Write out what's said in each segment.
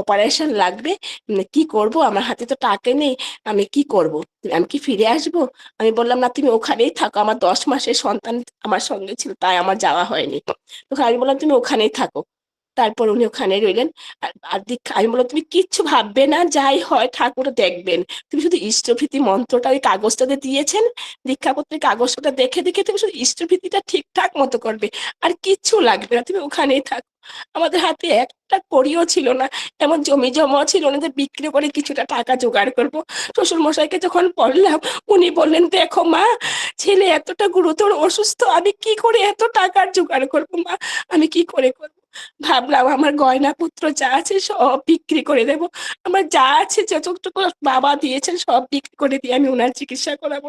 Operation লাগবে। কি করব? আমার হাতে তো টাকা নেই, আমি কি করব? আমি কি ফিরে আসব? আমি বললাম, না, তুমি ওখানেই থাকো। আমার দশ মাসের সন্তান আমার সঙ্গে ছিল, তাই আমার যাওয়া হয়নি। তখন আমি বললাম, তুমি ওখানেই থাকো। তারপর উনি ওখানে রইলেন। আর দীক্ষা, আমি বললাম, তুমি কিচ্ছু ভাববে না, যাই হয় ঠাকুর দেখবেন। তুমি শুধু ইষ্টভীতি মন্ত্রটা ওই কাগজটাতে দিয়েছেন। দীক্ষাপত্রের কাগজটা দেখে দেখে তুমি শুধু ইষ্টভীতিটা ঠিকঠাক মতো করবে। আর কিচ্ছু লাগবে না, তুমি ওখানেই থাকো। আমাদের হাতে একটা কড়িও ছিল না, এমন জমি জমাও ছিল না যে বিক্রি করে কিছুটা টাকা জোগাড় করব। শ্বশুর মশাইকে যখন বললাম, উনি বললেন, দেখো মা, ছেলে এতটা গুরুতর অসুস্থ, আমি কি করে এত টাকার জোগাড় করব মা? আমি কি করে করব? ভাবলাম, আমার গয়না পুত্র যা আছে সব বিক্রি করে দেব। আমার যা আছে যতটুকু বাবা দিয়েছেন সব বিক্রি করে দিয়ে আমি ওনার চিকিৎসা করাবো।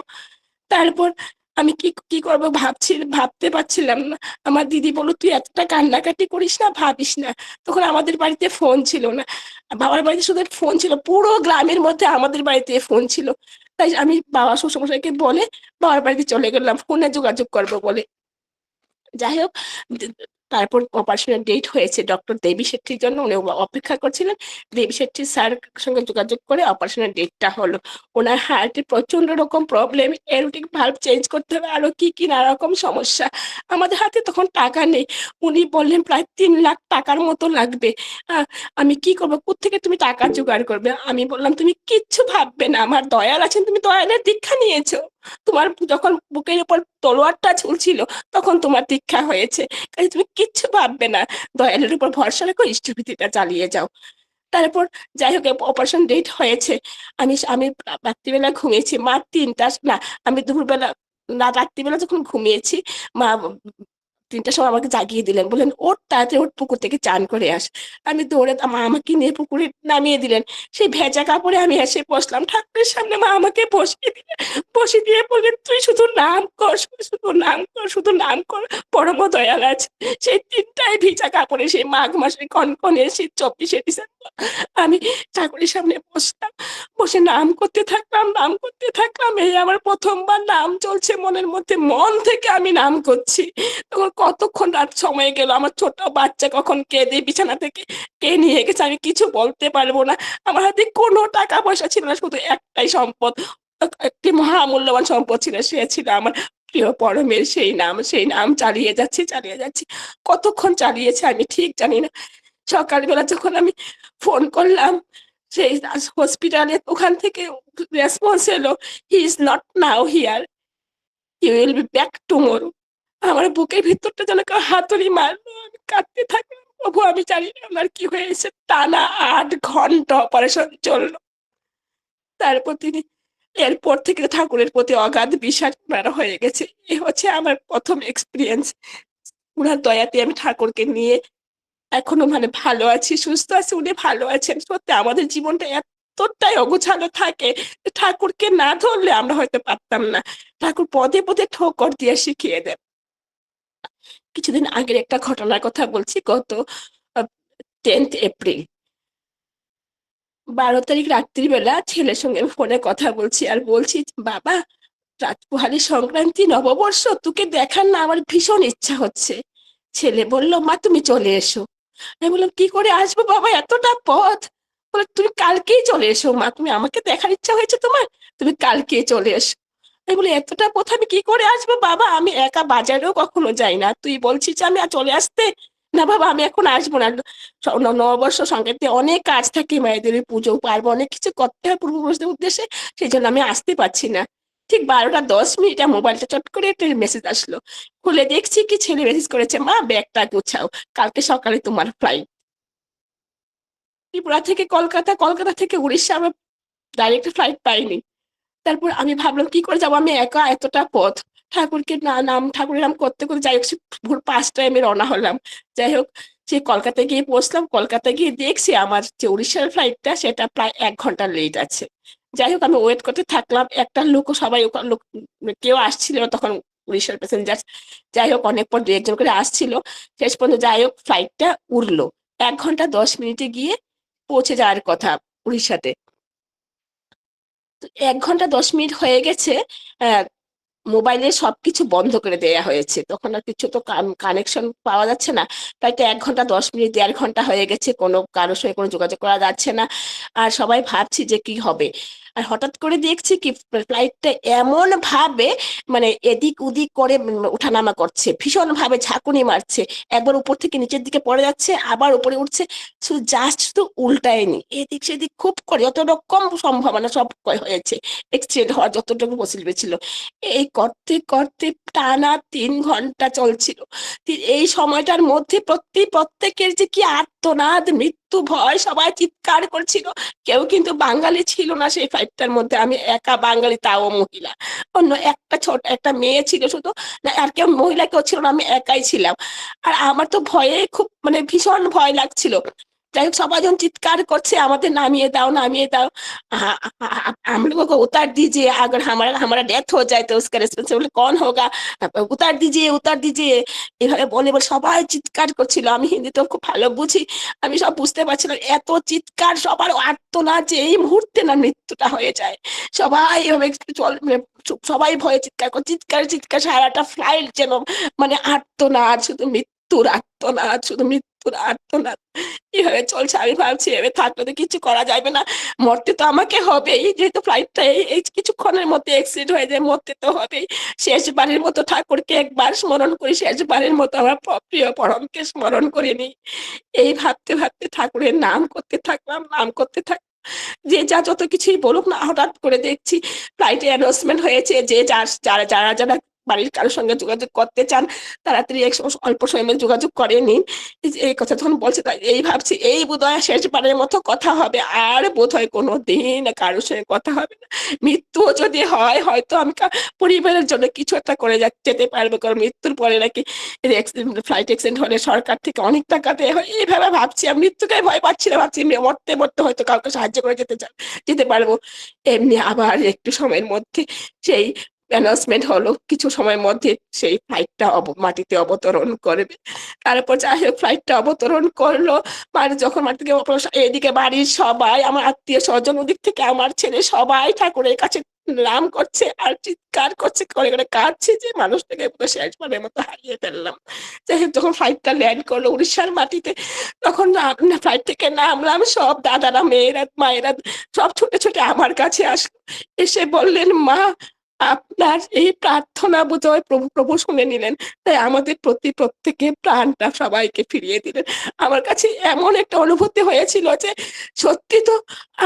তারপর আমি কি কি করব ভাবছি, ভাবতে পারছিলাম না। আমার দিদি বলো তুই এতটা কান্নাকাটি করিস না, ভাবিস না। তখন আমাদের বাড়িতে ফোন ছিল না। বাবার বাড়িতে শুধু ফোন ছিল, পুরো গ্রামের মধ্যে আমাদের বাড়িতে ফোন ছিল। তাই আমি বাবা, শ্বশুরমশাইকে বলে বাবার বাড়িতে চলে গেলাম, ফোনে যোগাযোগ করব বলে। যাই হোক তারপর অপারেশনের ডেট হয়েছে ডক্টর দেবী শেট্টির জন্য উনি অপেক্ষা করছিলেন। দেবী শেট্টি স্যার সঙ্গে যোগাযোগ করে অপারেশনের ডেটটা হলো। ওনার হার্টে প্রচণ্ড রকম প্রবলেম এরোটিক ভাল্ব চেঞ্জ করতে হবে, আরও কি কি নানা রকম সমস্যা। আমাদের হাতে তখন টাকা নেই। উনি বললেন, প্রায় তিন লাখ টাকার মতো লাগবে। আমি কি করব? কোথেকে তুমি টাকা জোগাড় করবে? আমি বললাম, তুমি কিচ্ছু ভাববে না, আমার দয়াল আছেন, তুমি দয়ালের দীক্ষা নিয়েছো। তোমার যখন বুকের উপর তলোয়ারটা ঝুলছিল, তখন তোমার দীক্ষা হয়েছে। কাজে তুমি কিচ্ছু ভাববে না। দয়ালের উপর ভরসা রেখো ইষ্টভীতিটা চালিয়ে যাও। তারপর যাই হোক অপারেশন ডেট হয়েছে। আমি আমি রাত্রিবেলা ঘুমিয়েছি। মা তিনটা না, আমি দুপুরবেলা না, রাত্রিবেলা যখন ঘুমিয়েছি, মা তিনটার সময় আমাকে জাগিয়ে দিলেন। বললেন ওর তাড়াতাড়ি ওর পুকুর থেকে, চান করে আস। আমি দৌড়ে মা আমাকে নিয়ে পুকুরে নামিয়ে দিলেন। সেই ভেজা কাপড়ে আমি এসে বসলাম। ঠাকুরের সামনে মা আমাকে বসিয়ে দিলেন বসিয়ে দিয়ে বললেন, তুই শুধু নাম কর, শুধু নাম কর, শুধু নাম কর পরম দয়াল আছে। সেই তিনটায় ভিজা কাপড়ে সেই মাঘ মাসে কনকনে, সেই চব্বিশে ডিসেম্বর, আমি ঠাকুরের সামনে বসলাম বসে নাম করতে থাকলাম, নাম করতে থাকলাম। এই আমার প্রথমবার নাম চলছে মনের মধ্যে, মন থেকে আমি নাম করছি। তখন কতক্ষণ রাত সময় গেল? আমার ছোট বাচ্চা কখন কেঁদে বিছানা থেকে কে নিয়ে গেছে? আমি কিছু বলতে পারব না। আমার হাতে কোনো টাকা পয়সা ছিল না, শুধু একটাই সম্পদ। একটি মহামূল্যবান সম্পদ ছিল, সে ছিল আমার প্রিয় পরমের সেই নাম। সেই নাম চালিয়ে যাচ্ছি চালিয়ে যাচ্ছি। কতক্ষণ চালিয়েছে আমি ঠিক জানি না। সকালবেলা যখন আমি ফোন করলাম, সেই হসপিটালে ওখান থেকে রেসপন্স এলো he is not now here he will be back tomorrow আমার বুকের ভিতরটা যেন কেউ হাতুড়ি মারলো, আমি কাঁদতে থাকলাম। প্রভু আমি জানি না আমার কি হয়েছে। টানা আট ঘণ্টা অপারেশন চলল। তারপর তিনি এরপর থেকে ঠাকুরের প্রতি অগাধ বিশ্বাস হয়ে গেছে। এ হচ্ছে আমার প্রথম এক্সপিরিয়েন্স উনার দয়াতে আমি ঠাকুরকে নিয়ে এখনও মানে ভালো আছি, সুস্থ আছি, উনি ভালো আছেন। সত্যি আমাদের জীবনটা এতটাই অগোছালো থাকে ঠাকুরকে না ধরলে আমরা হয়তো পারতাম না। ঠাকুর পদে পদে ঠোকর দিয়ে শিখিয়ে দেন। কিছুদিন আগের একটা ঘটনার কথা বলছি, গত টেন্থ এপ্রিল বারো তারিখ রাত্রিবেলা ছেলের সঙ্গে ফোনে কথা বলছি আর বলছি, বাবা রাত পোহালি সংক্রান্তি নববর্ষ, তোকে দেখার না আমার ভীষণ ইচ্ছা হচ্ছে। ছেলে বলল, মা, তুমি চলে এসো। আমি বললাম, কি করে আসব বাবা, এতটা পথ? বলে, তুমি কালকেই চলে এসো মা, তুমি আমাকে দেখার ইচ্ছা হয়েছে তোমার, তুমি কালকেই চলে এসো। আমি বলি, এতটা পথ আমি কি করে আসব বাবা? আমি একা বাজারেও কখনো যাই না। তুই বলছিস যে আমি চলে আসতে? না বাবা, আমি এখন আসব না। নববর্ষ সংক্রান্তি অনেক কাজ থাকে মায়েদের, পুজো, পার্বণ, অনেক কিছু করতে হয় পূর্বপুরুষদের উদ্দেশ্যে। সেই জন্য আমি আসতে পারছি না। ঠিক বারোটা দশ মিনিটে মোবাইলটা চট করে একটা মেসেজ আসলো। খুলে দেখছি কি ছেলে মেসেজ করেছে, মা, ব্যাগটা গুছাও। কালকে সকালে তোমার ফ্লাইট ত্রিপুরা থেকে কলকাতা কলকাতা থেকে উড়িষ্যা, আমরা ডাইরেক্ট ফ্লাইট পাইনি। তারপর আমি ভাবলাম, কি করে যাব? আমি একা এতটা পথ। ঠাকুরকে না নাম, ঠাকুরের নাম করতে করতে যাই হোক ভোর পাঁচটায় আমি রওনা হলাম। যাই হোক, সে কলকাতায় গিয়ে পৌঁছলাম কলকাতায় গিয়ে দেখছি আমার যে উড়িষ্যার ফ্লাইটটা সেটা প্রায় এক ঘণ্টা লেট আছে। যাই হোক, আমি ওয়েট করতে থাকলাম। একটা লোক সবাই লোক, কেউ আসছিল না তখন উড়িষ্যার প্যাসেঞ্জার যাই হোক, অনেক পর দু একজন করে আসছিল। শেষ পর্যন্ত যাই হোক ফ্লাইটটা উড়লো। এক ঘণ্টা দশ মিনিটে গিয়ে পৌঁছে যাওয়ার কথা উড়িষ্যাতে। এক ঘণ্টা দশ মিনিট হয়ে গেছে মোবাইলে সবকিছু বন্ধ করে দেয়া হয়েছে। তখন আর কিছু তো কানেকশন পাওয়া যাচ্ছে না। তাই তো এক ঘণ্টা দশ মিনিট, দেড় ঘণ্টা হয়ে গেছে। কোনো, কারোর সঙ্গে কোনো যোগাযোগ করা যাচ্ছে না। আর সবাই ভাবছি যে কি হবে। আর হঠাৎ করে দেখছি কি ফ্লাইটটা এমন ভাবে মানে এদিক ওদিক করে উম ওঠানামা করছে ভীষণ ভাবে ঝাঁকুনি মারছে। একবার উপর থেকে নিচের দিকে পড়ে যাচ্ছে, আবার উপরে উঠছে, শুধু জাস্ট শুধু উল্টায়নি। এদিক সেদিক খুব করে যত রকম সম্ভাবনা সব হয়েছে এক্সিডেন্ট হওয়ার যতটুকু পসিবল ছিল। এই করতে করতে টানা তিন ঘণ্টা চলছিল। এই সময়টার মধ্যে প্রতি, প্রত্যেকের যে কি আর্তনাদ, মৃত্যু ভয়, সবাই চিৎকার করছিল। কেউ কিন্তু বাঙালি ছিল না সেই ফাইটটার মধ্যে। আমি একা বাঙালি, তাও মহিলা। অন্য একটা ছোট, একটা মেয়ে ছিল শুধু। না, আর কেউ মহিলা কেউ ছিল না, আমি একাই ছিলাম। আর আমার তো ভয়ে খুব মানে ভীষণ ভয় লাগছিল। যাই হোক সবাই যখন চিৎকার করছে আমাদের নামিয়ে দাও নামিয়ে দাও आ- आ- आ- हम लोगों को उतार दीजिए अगर हमारा हमारा डेथ हो जाए तो उसका रेस्पॉन्सिबल कौन होगा উতার দিজিয়ে উতার দিজিয়ে এভাবে বলে বলে সবাই চিৎকার করছিল আমি হিন্দি তো খুব ভালো বুঝি আমি সব বুঝতে পারছিলাম এত চিৎকার সবার আর্তনাদ যে এই মুহূর্তে না মৃত্যুটা হয়ে যায় সবাই এভাবে চল মানে সবাই ভয়ে চিৎকার করে চিৎকার চিৎকার সারাটা ফ্লাইট যেন মানে আর্তনাদ শুধু মৃত্যুর আর্তনাদ শুধু মৃত্যুর আর্তনাদ এভাবে চলছে? আমি ভাবছি এভাবে থাকলে তো কিছু করা যাবে না। মরতে তো আমাকে হবেই, যেহেতু ফ্লাইটটা এই কিছুক্ষণের মধ্যে অ্যাক্সিডেন্ট হয়ে যায়, মরতে তো হবেই। শেষবারের মতো ঠাকুরকে একবার স্মরণ করি, শেষবারের মতো আমার প্রিয় পরমকে স্মরণ করে নিই। এই ভাবতে ভাবতে ঠাকুরের নাম করতে থাকলাম, নাম করতে থাক, যে যা যত কিছুই বলুক না, হঠাৎ করে দেখছি ফ্লাইটে অ্যানাউন্সমেন্ট হয়েছে যে যার, যারা যারা যারা বাড়ির কারোর সঙ্গে যোগাযোগ করতে চান, তাড়াতাড়ি এক অল্প সময়ের যোগাযোগ করে নিন। এই কথা যখন বলছে, তাই এই ভাবছি, এই বোধহয় শেষবারের মতো কথা হবে। আর বোধহয় কোনো দিন কারোর সঙ্গে কথা হবে না। মৃত্যুও যদি হয়, হয়তো আমি পরিবারের জন্য কিছু একটা করে যেতে পারব। কারণ মৃত্যুর পরে নাকি ফ্লাইট অ্যাক্সিডেন্ট হলে সরকার থেকে অনেক টাকা দেয় হয়। এইভাবে ভাবছি। আমি মৃত্যুকে ভয় পাচ্ছি না। ভাবছি মরতে মরতে হয়তো কাউকে সাহায্য করে যেতে চা- যেতে পারব। এমনি আবার একটু সময়ের মধ্যে সেই অ্যানাউন্সমেন্ট হলো, কিছু সময়ের মধ্যে সেই ফ্লাইটটা মাটিতে অবতরণ করবে। তারপর যাই হোক ফ্লাইটটা অবতরণ করল। মানে যখন মাটি থেকে এদিকে বাড়ির সবাই, আমার আত্মীয় স্বজন ওদিক থেকে, আমার ছেলে সবাই ঠাকুরের কাছে নাম করছে আর চিৎকার করছে, করে করে কাঁদছে যে মানুষটাকে পুরো শেষবারের মতো হারিয়ে ফেললাম। যাই হোক, যখন ফ্লাইটটা ল্যান্ড করল উড়িষ্যার মাটিতে, তখন ফ্লাইট থেকে নামলাম, সব দাদারা, মেয়েরা, মায়েরা সব ছুটে ছুটে আমার কাছে আসলো। এসে বললেন, মা আপনার এই প্রার্থনা বোধহয় প্রভু প্রভু শুনে নিলেন। তাই আমাদের প্রতি প্রত্যেকে প্রাণটা সবাইকে ফিরিয়ে দিলেন। আমার কাছে এমন একটা অনুভূতি হয়েছিল যে, সত্যি তো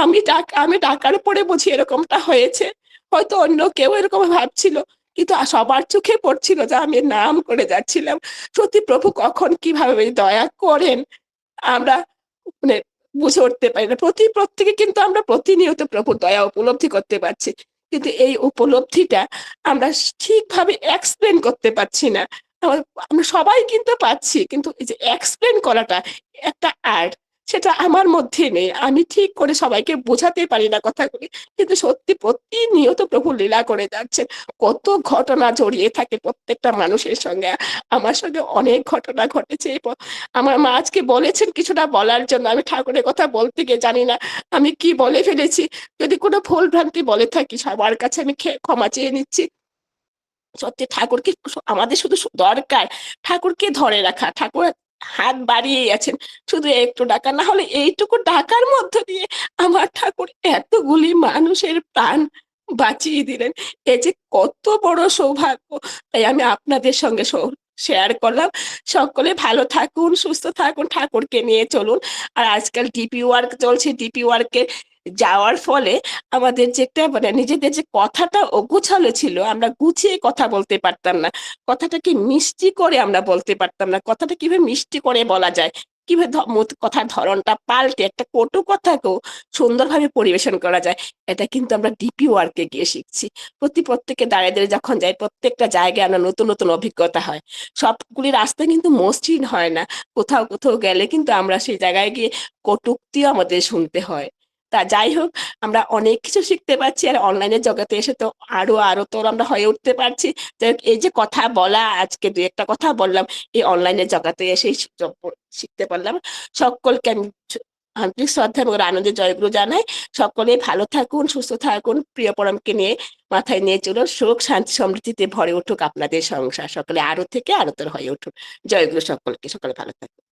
আমি ডাক, আমি ডাকার পরে বুঝি এরকমটা হয়েছে। হয়তো অন্য কেউ এরকম ভাবছিল, কিন্তু সবার চোখে পড়ছিল যে, আমি নাম করে যাচ্ছিলাম। সত্যি প্রভু কখন কীভাবে দয়া করেন, আমরা মানে বুঝে উঠতে পারি না। প্রতি, প্রত্যেকে কিন্তু আমরা প্রতিনিয়ত প্রভুর দয়া উপলব্ধি করতে পারছি। কিন্তু এই উপলব্ধিটা আমরা ঠিকভাবে এক্সপ্লেন করতে পারছি না আমরা সবাই কিন্তু পাচ্ছি কিন্তু এই যে এক্সপ্লেন করাটা একটা আর্ট সেটা আমার মধ্যে নেই। আমি ঠিক করে সবাইকে বোঝাতে পারি না কথাগুলি, কিন্তু সত্যি প্রতিনিয়ত প্রভু লীলা করে যাচ্ছেন কত ঘটনা জড়িয়ে থাকে প্রত্যেকটা মানুষের সঙ্গে। আমার সঙ্গে অনেক ঘটনা ঘটেছে। আমার মা আজকে বলেছেন কিছুটা বলার জন্য। আমি ঠাকুরের কথা বলতে গিয়ে জানি না। আমি কি বলে ফেলেছি? যদি কোনো ভুল ভ্রান্তি বলে থাকি, সবার কাছে আমি ক্ষমা চেয়ে নিচ্ছি। সত্যি ঠাকুরকে আমাদের শুধু দরকার। ঠাকুরকে ধরে রাখা। ঠাকুর হাত বাড়িয়ে আছেন। শুধু একটু ডাকা না হলে এইটুকু ডাকার মধ্য দিয়ে আমার ঠাকুর এতগুলি মানুষের প্রাণ বাঁচিয়ে দিলেন। এ যে কত বড় সৌভাগ্য। তাই আমি আপনাদের সঙ্গে শেয়ার করলাম। সকলে ভালো থাকুন, সুস্থ থাকুন, ঠাকুরকে নিয়ে চলুন। আর আজকাল ডিপি ওয়ার্ক চলছে। ডিপি ওয়ার্কে যাওয়ার ফলে আমাদের যে একটা মানে নিজেদের যে কথাটা অগুছালো ছিল, আমরা গুছিয়ে কথা বলতে পারতাম না। কথাটাকে মিষ্টি করে আমরা বলতে পারতাম না। কথাটা কীভাবে মিষ্টি করে বলা যায়? কীভাবে কথার ধরনটা পাল্টে একটা কটু কথাকেও সুন্দরভাবে পরিবেশন করা যায়, এটা কিন্তু আমরা ডিপি ওয়ার্কে গিয়ে শিখছি। প্রতি প্রত্যেকে দাঁড়িয়ে দাঁড়িয়ে যখন যাই প্রত্যেকটা জায়গায় আমরা নতুন নতুন অভিজ্ঞতা হয়। সবগুলি রাস্তা কিন্তু মসৃণ হয় না। কোথাও কোথাও গেলে কিন্তু আমরা সেই জায়গায় গিয়ে কটুক্তিও আমাদের শুনতে হয়। তা যাই হোক, আমরা অনেক কিছু শিখতে পারছি আর অনলাইনের জগতে এসে তো আরও আরও তোর আমরা হয়ে উঠতে পারছি। যাই এই যে কথা বলা, আজকে দু একটা কথা বললাম, এই অনলাইনের জগতে এসেই শিখতে পারলাম। সকলকে আমি আন্তরিক শ্রদ্ধা এবং আনন্দের জয়গুলো জানাই। সকলে ভালো থাকুন, সুস্থ থাকুন, প্রিয় পরমকে নিয়ে মাথায় নিয়ে চলুন। সুখ, শান্তি, সমৃদ্ধিতে ভরে উঠুক আপনাদের সংসার। সকলে আরও থেকে আরোতর হয়ে উঠুন জয়গুলো সকলকে, সকলে ভালো থাকুন।